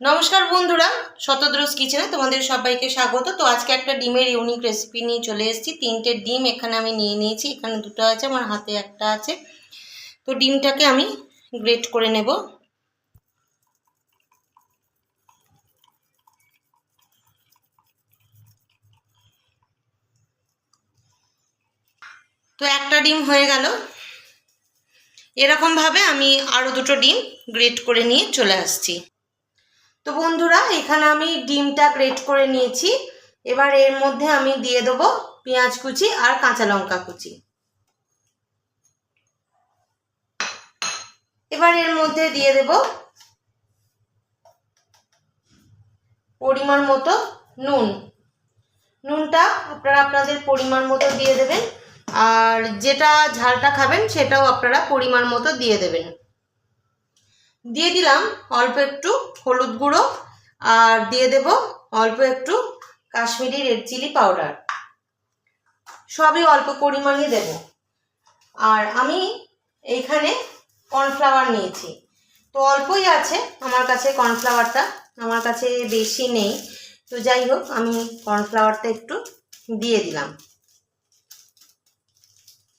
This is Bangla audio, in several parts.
নমস্কার বন্ধুরা, শতদ্রস কিচেনে তোমাদের সবাইকে স্বাগত। তো আজকে একটা ডিমের ইউনিক রেসিপি নিয়ে চলে এসেছি। তিনটে ডিম এখানে আমি নিয়ে নিয়েছি। এখানে দুটো আছে, আমার হাতে একটা আছে। তো ডিমটাকে আমি গ্রেট করে নেব। তো একটা ডিম হয়ে গেল। এরকমভাবে আমি আরও দুটো ডিম গ্রেট করে নিয়ে চলে আসছি। তো বন্ধুরা, এখানে আমি ডিমটা গ্রেট করে নিয়েছি। এবার এর মধ্যে আমি দিয়ে দেবো পেঁয়াজ কুচি আর কাঁচা লঙ্কা কুচি। এবার এর মধ্যে দিয়ে দেব পরিমাণ মতো নুন। নুনটা আপনারা আপনাদের পরিমাণ মতো দিয়ে দেবেন। আর যেটা ঝালটা খাবেন, সেটাও আপনারা পরিমাণ মতো দিয়ে দেবেন। দিয়ে দিলাম অল্প একটু হলুদ গুঁড়ো আর দিয়ে দেব অল্প একটু কাশ্মীরি রেড চিলি পাউডার। সবই অল্প পরিমাণে দেব। আর আমি এইখানে কর্নফ্লাওয়ার নিয়েছি। তো অল্পই আছে আমার কাছে, কর্নফ্লাওয়ারটা আমার কাছে বেশি নেই। তো যাই হোক, আমি কর্নফ্লাওয়ারটা একটু দিয়ে দিলাম।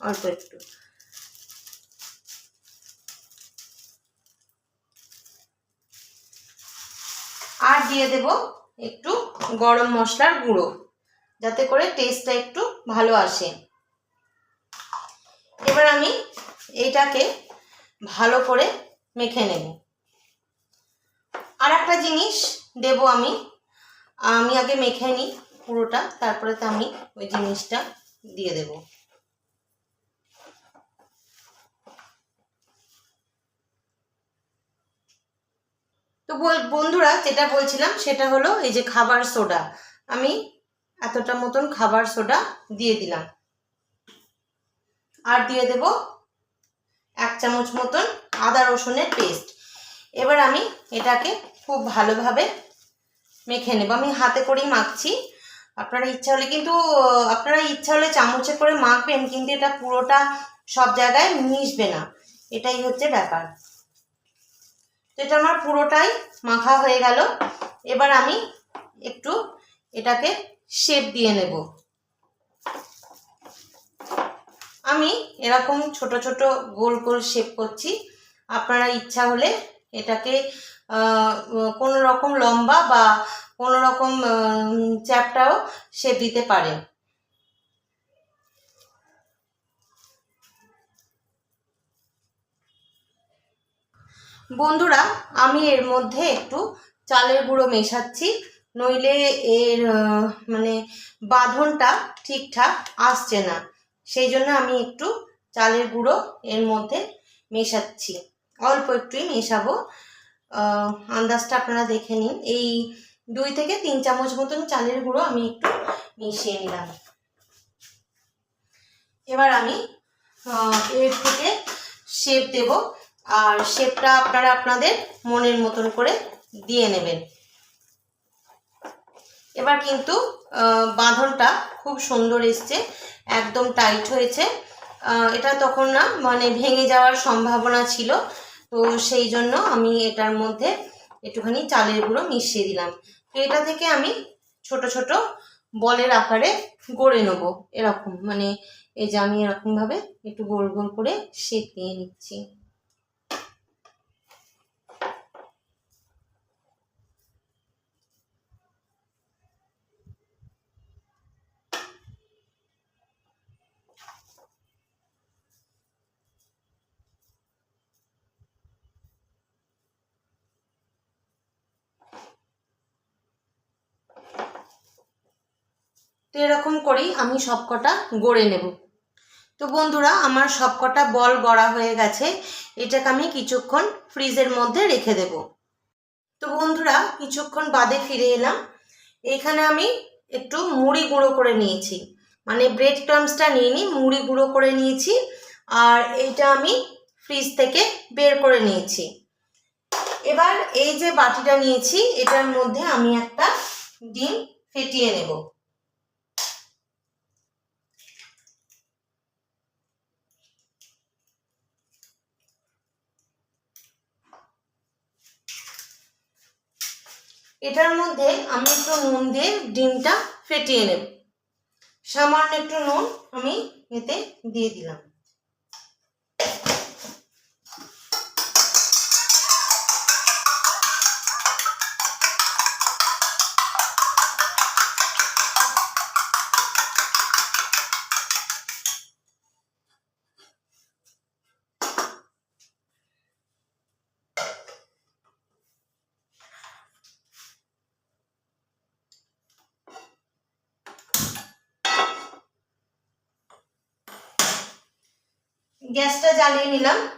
অল্প একটু। আর দিয়ে দেব একটু গরম মশলার গুঁড়ো, যাতে করে টেস্টটা একটু ভালো আসে। এবার আমি এইটাকে ভালো করে মেখে নেব। আর একটা জিনিস দেব আমি আমি আগে মেখে নিই পুরোটা, তারপরে তো আমি ওই জিনিসটা দিয়ে দেবো। তো বন্ধুরা যেটা বলছিলাম সেটা হলো এই যে খাবার সোডা। আমি এতটা মতন খাবার সোডা দিয়ে দিলাম। আর দিয়ে দেব এক চামচ মতন আদা রসুনের পেস্ট। এবার আমি এটাকে খুব ভালোভাবে মেখে নেব। আমি হাতে করেই মাখছি। আপনারা ইচ্ছা হলে কিন্তু, আপনারা ইচ্ছা হলে চামচে করে মাখবেন, কিন্তু এটা পুরোটা সব জায়গায় মিশবে না। এটাই হচ্ছে ব্যাপার। এটা আমার পুরোটাই মাখা হয়ে গেল। এবার আমি একটু এটাকে শেপ দিয়ে নেব। আমি এরকম ছোট ছোট গোল গোল শেপ করছি। আপনারা ইচ্ছা হলে এটাকে কোনো রকম লম্বা বা কোনো রকম চ্যাপটাও শেপ দিতে পারেন। বন্ধুরা, আমি এর মধ্যে একটু চালের গুঁড়ো মেশাচ্ছি, নইলে এর মানে বাঁধনটা ঠিকঠাক আসছে না। সেই জন্য আমি একটু চালের গুঁড়ো এর মধ্যে মেশাচ্ছি। অল্প একটুই মেশাবো। আন্দাজটা আপনারা দেখে নিন। এই দুই থেকে তিন চামচ মতন চালের গুঁড়ো আমি একটু মিশিয়ে নিলাম। এবার আমি এর থেকে শেপ দেবো। আর শেপটা আপনারা আপনাদের মনের মতন করে দিয়ে নেবেন। এবার কিন্তু বাঁধনটা খুব সুন্দর এসছে, একদম টাইট হয়েছে। এটা তখন না মানে ভেঙে যাওয়ার সম্ভাবনা ছিল, তো সেই জন্য আমি এটার মধ্যে একটুখানি চালের গুঁড়ো মিশিয়ে দিলাম। তো এটা থেকে আমি ছোট ছোট বলের আকারে গড়ে নেব, এরকম। মানে এই যে আমি এরকমভাবে একটু গোল গোল করে শেপ নিচ্ছি। তো এরকম করেই আমি সবকটা গড়ে নেব। তো বন্ধুরা, আমার সবকটা বল গড়া হয়ে গেছে। এটাকে আমি কিছুক্ষণ ফ্রিজের মধ্যে রেখে দেব। তো বন্ধুরা, কিছুক্ষণ বাদে ফিরে এলাম। এখানে আমি একটু মুড়ি গুঁড়ো করে নিয়েছি। মানে ব্রেড ক্রামসটা নিয়ে নিই মুড়ি গুঁড়ো করে নিয়েছি। আর এইটা আমি ফ্রিজ থেকে বের করে নিয়েছি। এবার এই যে বাটিটা নিয়েছি, এটার মধ্যে আমি একটা ডিম ফেটিয়ে নেব। এটার মধ্যে আমি একটু নুন দিয়ে ডিমটা ফেটিয়ে নেব। সামান্য একটু নুন আমি এতে দিয়ে দিলাম। গ্যাসটা জ্বালিয়ে নিলাম।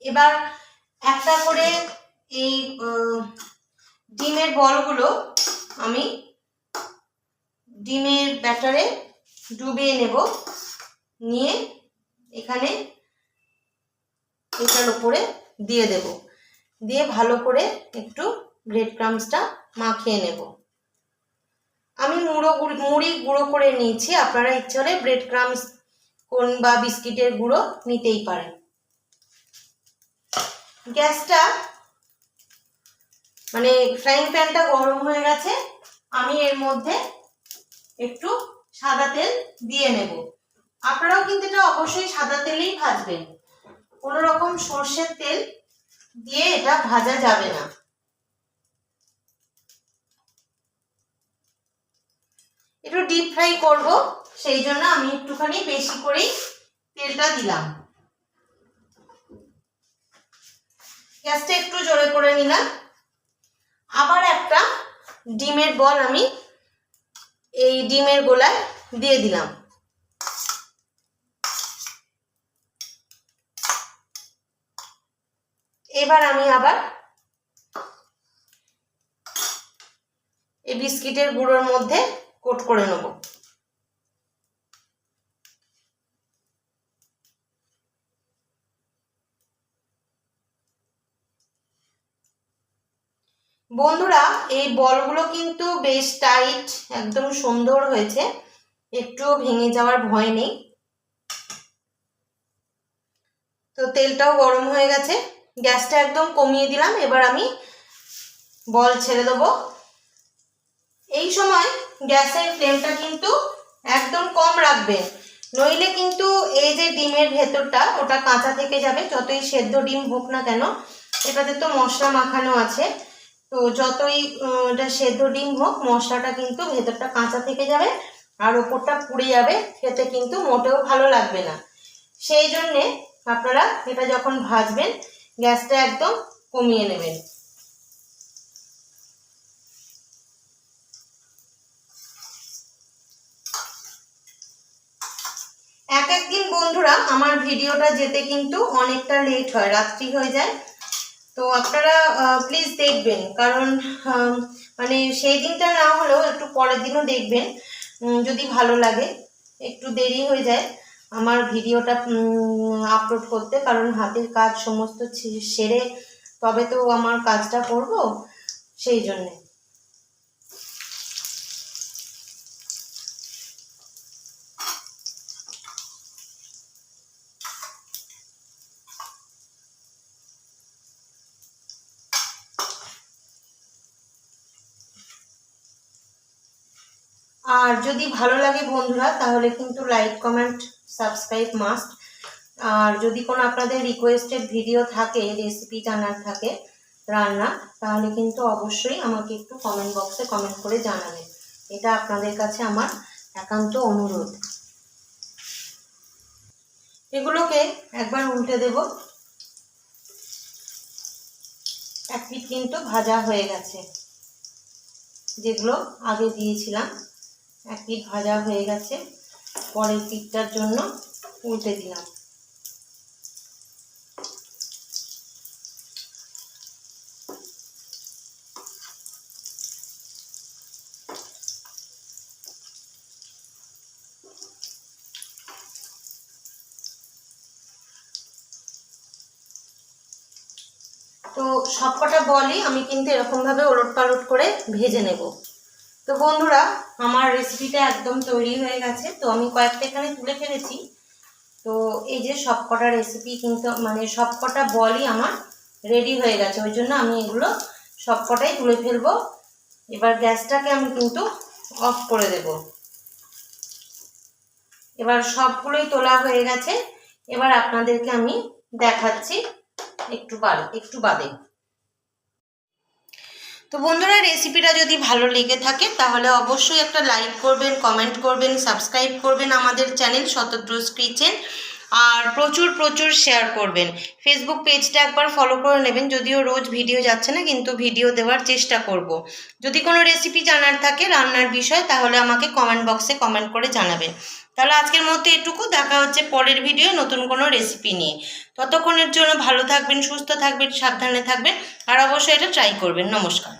এবার একটা করে এই ডিমের বলগুলো আমি ডিমের ব্যাটারে ডুবিয়ে নেব। নিয়ে এখানে এটার উপরে দিয়ে দেব। দিয়ে ভালো করে একটু ব্রেড ক্রামসটা মাখিয়ে নেব। আমি মুড়ো গুঁড়ো- মুড়ি গুঁড়ো করে নিয়েছি। আপনারা ইচ্ছে হলে ব্রেড ক্রামস কোন বা বিস্কিটের গুঁড়ো নিতেই পারেন। গ্যাসটা মানে ফ্রাইং প্যানটা গরম হয়ে গেছে, আমি এর মধ্যে একটু সাদা তেল দিয়ে নেব। আপনারাও কিন্তু এটা অবশ্যই সাদা তেলেই ভাজবেন। কোনো রকম সর্ষের তেল দিয়ে এটা ভাজা যাবে না। একটু ডিপ ফ্রাই করব, সেই জন্য আমি একটুখানি বেশি করেই তেলটা দিলাম। গ্যাসটা একটু জোরে করে নিলাম। আবার একটা ডিমের বল আমি এই ডিমের গোলায় দিয়ে দিলাম। এবার আমি আবার এই বিস্কিটের গুঁড়োর মধ্যে কোট করে নেব। বন্ধুরা, এই বলগুলো কিন্তু বেশ টাইট, একদম সুন্দর হয়েছে। একটুও ভেঙে যাওয়ার ভয় নেই। তো তেলটাও গরম হয়ে গেছে। গ্যাসটা একদম কমিয়ে দিলাম। এবার আমি বল ছেড়ে দেবো। এই সময় গ্যাসের ফ্লেমটা কিন্তু একদম কম রাখবেন নইলে কিন্তু এই যে ডিমের ভেতরটা, ওটা কাঁচা থেকে যাবে, যতই সেদ্ধ ডিম হোক না কেন। এটাতে তো মশলা মাখানো আছে। তো যতই এটা সেদ্ধ ডিম হোক, মশলাটা কিন্তু ভেতরটা কাঁচা থেকে যাবে আর ওপরটা পুড়ে যাবে। খেতে কিন্তু মোটেও ভালো লাগবে না। সেই জন্যে আপনারা এটা যখন ভাজবেন, গ্যাসটা একদম কমিয়ে নেবেন এক একদিন বন্ধুরা, আমার ভিডিওটা যেতে কিন্তু অনেকটা লেট হয়, রাত্রি হয়ে যায়। তো আপনারা প্লিজ দেখবেন, কারণ মানে সেই দিনটা না হলেও একটু পরের দিনও দেখবেন যদি ভালো লাগে, একটু দেরি হয়ে যায় আমার ভিডিওটা আপলোড করতে, কারণ হাতের কাজ সমস্ত সেরে তবে তো আমার কাজটা করব, সেই জন্যে। আর যদি ভালো লাগে বন্ধুরা, তাহলে কিন্তু লাইক কমেন্ট সাবস্ক্রাইব মাস্ট আর যদি কোনো আপনাদের রিকোয়েস্টেড ভিডিও থাকে রেসিপি জানার থাকে, রান্না, তাহলে কিন্তু অবশ্যই আমাকে একটু কমেন্ট বক্সে কমেন্ট করে জানাবেন। এটা আপনাদের কাছে আমার একান্ত অনুরোধ। এগুলোকে একবার উল্টে দেব। এক কিন্তু ভাজা হয়ে গেছে। যেগুলো আগে দিয়েছিলাম। এক ভাজা হয়ে গেছে। পরের পিঠটার জন্য উল্টে দিলাম। তো সবকটা বলই আমি কিন্তু এরকমভাবে ওলট পালট করে ভেজে নেব। তো বন্ধুরা, আমার রেসিপিটা একদম তৈরি হয়ে গেছে। তো আমি কয়েকটা এখানে তুলে ফেলেছি। তো এই যে সবকটা রেসিপি কিন্তু মানে সবকটা বলই আমার রেডি হয়ে গেছে। ওই জন্য আমি এগুলো সবকটাই তুলে ফেলব। এবার গ্যাসটাকে আমি কিন্তু অফ করে দেব। এবার সবগুলোই তোলা হয়ে গেছে। এবার আপনাদেরকে আমি দেখাচ্ছি একটু বাদে একটু বাদে। তো বন্ধুরা রেসিপিটা যদি ভালো লেগে থাকে, তাহলে অবশ্যই একটা লাইক করবেন কমেন্ট করবেন সাবস্ক্রাইব করবেন আমাদের চ্যানেল শতদ্রুস কিচেন আর প্রচুর প্রচুর শেয়ার করবেন। ফেসবুক পেজটা একবার ফলো করে নেবেন, যদিও রোজ ভিডিও যাচ্ছে না, কিন্তু ভিডিও দেওয়ার চেষ্টা করব। যদি কোনো রেসিপি জানার থাকে, রান্নার বিষয়, তাহলে আমাকে কমেন্ট বক্সে কমেন্ট করে জানাবেন। তাহলে আজকের মধ্যে এটুকু, দেখা হচ্ছে পরের ভিডিও নতুন কোনো রেসিপি নিয়ে। ততক্ষণের জন্য ভালো থাকবেন, সুস্থ থাকবেন, সাবধানে থাকবেন, আর অবশ্যই এটা ট্রাই করবেন। নমস্কার।